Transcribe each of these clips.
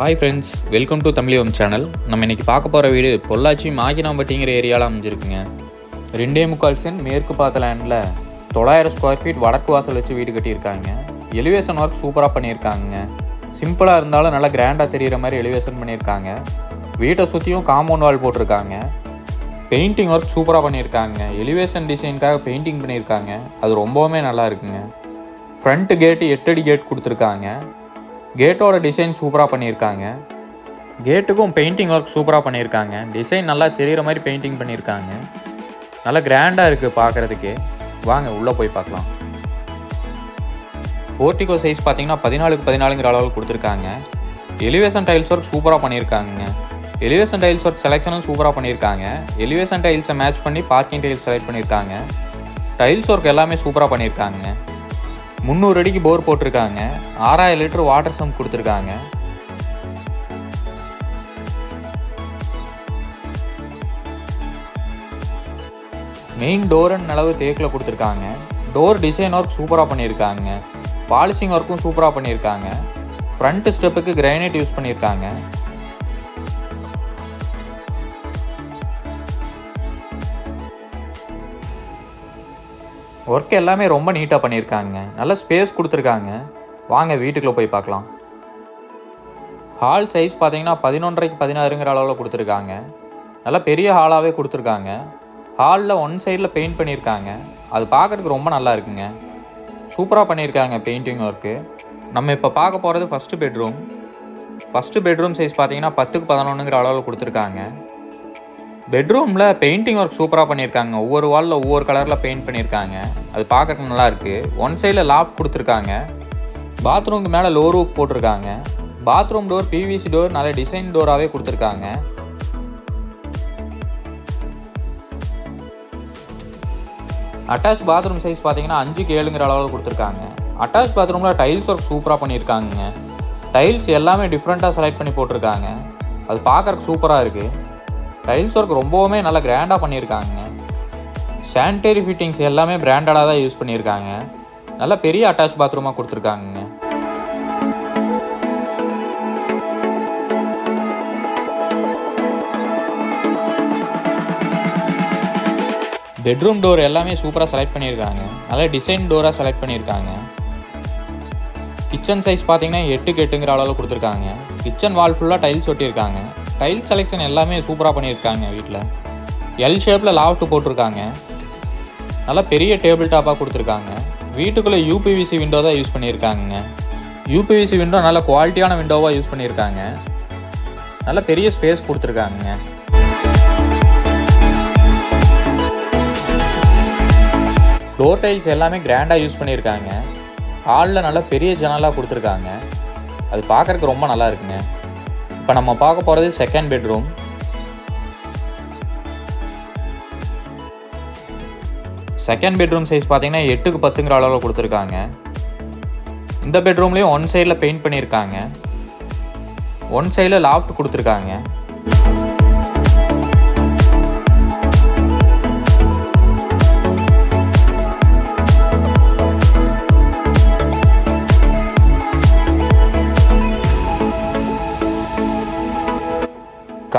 Hi friends welcome to Tamil channel நம்ம இன்னைக்கு பார்க்க போகிற வீடு பொள்ளாச்சி மாகினாம்பட்டிங்கிற ஏரியாவில் அமைஞ்சிருக்குங்க. ரெண்டே முக்கால் சென்ட் மேற்கு பார்த்த லேண்டில் தொள்ளாயிரம் ஸ்கொயர் ஃபீட் வடக்கு வாசல் வச்சு வீடு கட்டியிருக்காங்க. எலிவேஷன் ஒர்க் சூப்பராக பண்ணியிருக்காங்க சிம்பிளாக இருந்தாலும் நல்லா கிராண்டாக தெரிகிற மாதிரி எலிவேஷன் பண்ணியிருக்காங்க. வீட்டை சுற்றியும் காம்பவுண்ட் வால் போட்டிருக்காங்க. பெயிண்டிங் ஒர்க் சூப்பராக பண்ணியிருக்காங்க. எலிவேஷன் டிசைனுக்காக பெயிண்டிங் பண்ணியிருக்காங்க. அது ரொம்பவுமே நல்லா இருக்குங்க. ஃப்ரண்ட் கேட்டு எட்டடி கேட் கொடுத்துருக்காங்க. கேட்டோட டிசைன் சூப்பராக பண்ணியிருக்காங்க. கேட்டுக்கும் பெயிண்டிங் ஒர்க் சூப்பராக பண்ணியிருக்காங்க. டிசைன் நல்லா தெரிகிற மாதிரி பெயிண்டிங் பண்ணியிருக்காங்க. நல்லா கிராண்டாக இருக்குது பார்க்குறதுக்கே. வாங்க உள்ளே போய் பார்க்கலாம். போர்ட்டிகோ சைஸ் பார்த்தீங்கன்னா பதினாலுக்கு பதினாலுங்கிற அளவில் கொடுத்துருக்காங்க. எலிவேஷன் டைல்ஸ் ஒர்க் சூப்பராக பண்ணியிருக்காங்க எலிவேஷன் டைல்ஸ் ஒர்க் செலெக்ஷனும் சூப்பராக பண்ணியிருக்காங்க. எலிவேஷன் டைல்ஸை மேட்ச் பண்ணி பார்க்கிங் டைல்ஸ் செலக்ட் பண்ணியிருக்காங்க. டைல்ஸ் ஒர்க் எல்லாமே சூப்பராக பண்ணியிருக்காங்க முந்நூறு அடிக்கு போர் போட்டிருக்காங்க. ஆறாயிரம் லிட்டர் வாட்டர் சம்ப் கொடுத்துருக்காங்க. மெயின் டோர்னு அளவு தேக்கில் கொடுத்துருக்காங்க. டோர் டிசைன் ஒர்க் சூப்பராக பண்ணியிருக்காங்க. பாலிஷிங் ஒர்க்கும் சூப்பராக பண்ணியிருக்காங்க. ஃப்ரண்ட் ஸ்டெப்புக்கு கிரைனைட் யூஸ் பண்ணியிருக்காங்க. ஒர்க் எல்லாமே ரொம்ப நீட்டாக பண்ணியிருக்காங்க. நல்ல ஸ்பேஸ் கொடுத்துருக்காங்க. வாங்க வீட்டுக்குள்ளே போய் பார்க்கலாம். ஹால் சைஸ் பார்த்தீங்கன்னா பதினொன்றரைக்கு பதினாறுங்கிற அளவில் கொடுத்துருக்காங்க. நல்ல பெரிய ஹாலாகவே கொடுத்துருக்காங்க. ஹாலில் ஒன் சைடில் பெயிண்ட் பண்ணியிருக்காங்க. அது பார்க்குறதுக்கு ரொம்ப நல்லா இருக்குங்க. சூப்பராக பண்ணியிருக்காங்க பெயிண்டிங் ஒர்க்கு நம்ம இப்போ பார்க்க போகிறது first bedroom first bedroom size பார்த்தீங்கன்னா பத்துக்கு பதினொன்றுங்கிற அளவில் கொடுத்துருக்காங்க. பெட்ரூமில் பெயிண்டிங் ஒர்க் சூப்பராக பண்ணியிருக்காங்க. ஒவ்வொரு வாலில் ஒவ்வொரு கலரில் பெயிண்ட் பண்ணியிருக்காங்க. அது பார்க்கறக்கு நல்லாயிருக்கு. ஒன் சைடில் லாஃப்ட் கொடுத்துருக்காங்க. பாத்ரூமுக்கு மேலே லோ ரூஃப் போட்டிருக்காங்க. பாத்ரூம் டோர் பிவிசி டோர் நல்ல டிசைன் டோராகவே கொடுத்துருக்காங்க. அட்டாச் பாத்ரூம் சைஸ் பார்த்தீங்கன்னா அஞ்சுக்கு ஏழுங்கிற அளவில் கொடுத்துருக்காங்க. அட்டாச் பாத்ரூமில் டைல்ஸ் ஒர்க் சூப்பராக பண்ணியிருக்காங்க டைல்ஸ் எல்லாமே டிஃப்ரெண்ட்டாக செலக்ட் பண்ணி போட்டிருக்காங்க. அது பார்க்கறதுக்கு சூப்பராக இருக்குது டைல்ஸ் ஒர்க் ரொம்பவுமே நல்லா கிராண்டாக பண்ணியிருக்காங்க. சானிடரி ஃபிட்டிங்ஸ் எல்லாமே பிராண்டடாக தான் யூஸ் பண்ணியிருக்காங்க. நல்ல பெரிய அட்டாச் பாத்ரூமாக கொடுத்துருக்காங்க பெட்ரூம் டோர் எல்லாமே சூப்பராக செலக்ட் பண்ணியிருக்காங்க. நல்ல டிசைன் டோராக செலக்ட் பண்ணியிருக்காங்க. கிச்சன் சைஸ் பார்த்தீங்கன்னா எட்டுக்கு எட்டுங்கிற அளவில் கொடுத்துருக்காங்க. கிச்சன் வால் ஃபுல்லாக டைல்ஸ் ஒட்டியிருக்காங்க. டைல் செலெக்ஷன் எல்லாமே சூப்பராக பண்ணியிருக்காங்க வீட்டில் எல் ஷேப்பில் லாஃப்ட் போட்டிருக்காங்க. நல்லா பெரிய டேபிள் டாப்பாக கொடுத்துருக்காங்க. வீட்டுக்குள்ளே யூபிவிசி விண்டோ தான் யூஸ் பண்ணியிருக்காங்க யூபிவிசி விண்டோ நல்ல குவாலிட்டியான விண்டோவாக யூஸ் பண்ணியிருக்காங்க. நல்ல பெரிய ஸ்பேஸ் கொடுத்துருக்காங்க டோர் டைல்ஸ் எல்லாமே கிராண்டாக யூஸ் பண்ணியிருக்காங்க. ஹாலில் நல்ல பெரிய ஜன்னலாக கொடுத்துருக்காங்க. அது பார்க்குறக்கு ரொம்ப நல்லா இருக்குங்க. இப்போ நம்ம பார்க்க போகிறது second bedroom second bedroom size பார்த்தீங்கன்னா எட்டுக்கு பத்துங்கிற அளவில் கொடுத்துருக்காங்க. இந்த பெட்ரூம்லேயும் ஒன் சைடில் பெயிண்ட் பண்ணியிருக்காங்க. ஒன் சைடில் லாஃப்ட் கொடுத்துருக்காங்க.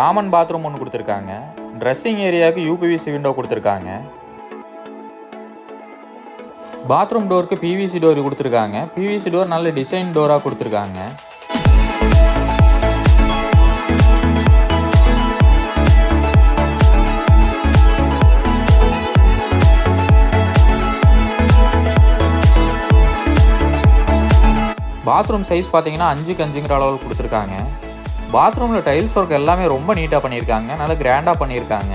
காமன் பாத்ரூம் ஒன்று கொடுத்துருக்காங்க. ட்ரெஸ்ஸிங் ஏரியாவுக்கு யூபிவிசி விண்டோ கொடுத்துருக்காங்க. பாத்ரூம் டோருக்கு பிவிசி டோர் கொடுத்துருக்காங்க. பிவிசி டோர் நல்ல டிசைன் டோராக கொடுத்துருக்காங்க. பாத்ரூம் சைஸ் பார்த்தீங்கன்னா அஞ்சுக்கு அஞ்சுங்கிற அளவில் கொடுத்துருக்காங்க. பாத்ரூமில் டைல்ஸ் ஒர்க் எல்லாமே ரொம்ப நீட்டாக பண்ணியிருக்காங்க. நல்லா கிராண்டாக பண்ணியிருக்காங்க.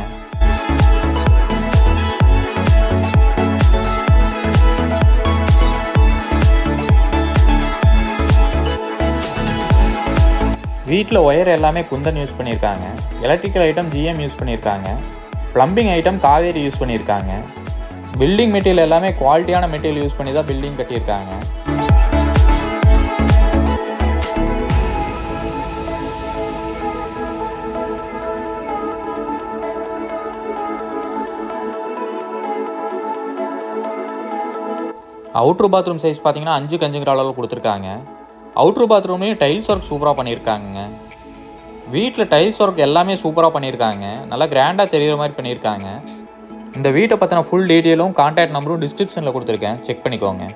வீட்டில் ஒயர் எல்லாமே குந்தன் யூஸ் பண்ணியிருக்காங்க. எலக்ட்ரிக்கல் ஐட்டம் ஜிஎம் யூஸ் பண்ணியிருக்காங்க. ப்ளம்பிங் ஐட்டம் காவேரி யூஸ் பண்ணியிருக்காங்க. பில்டிங் மெட்டீரியல் எல்லாமே குவாலிட்டியான மெட்டீரியல் யூஸ் பண்ணி தான் பில்டிங் கட்டியிருக்காங்க. அவுட்ரு பாத்ரூம் சைஸ் பார்த்தீங்கன்னா அஞ்சு கஞ்சுங்கிற அளவில் கொடுத்துருக்காங்க. அவுட்ரு பாத்ரூம்லேயும் டைல்ஸ் ஒர்க் சூப்பராக பண்ணியிருக்காங்க வீட்டில் டைல்ஸ் ஒர்க் எல்லாமே சூப்பராக பண்ணியிருக்காங்க. நல்லா கிராண்டாக தெரிகிற மாதிரி பண்ணியிருக்காங்க. இந்த வீட்டை பற்றின ஃபுல் டீட்டெயிலும் கான்டாக்ட் நம்பரும் டிஸ்கிரிப்ஷனில் கொடுத்துருக்கேன். செக் பண்ணிக்கோங்க.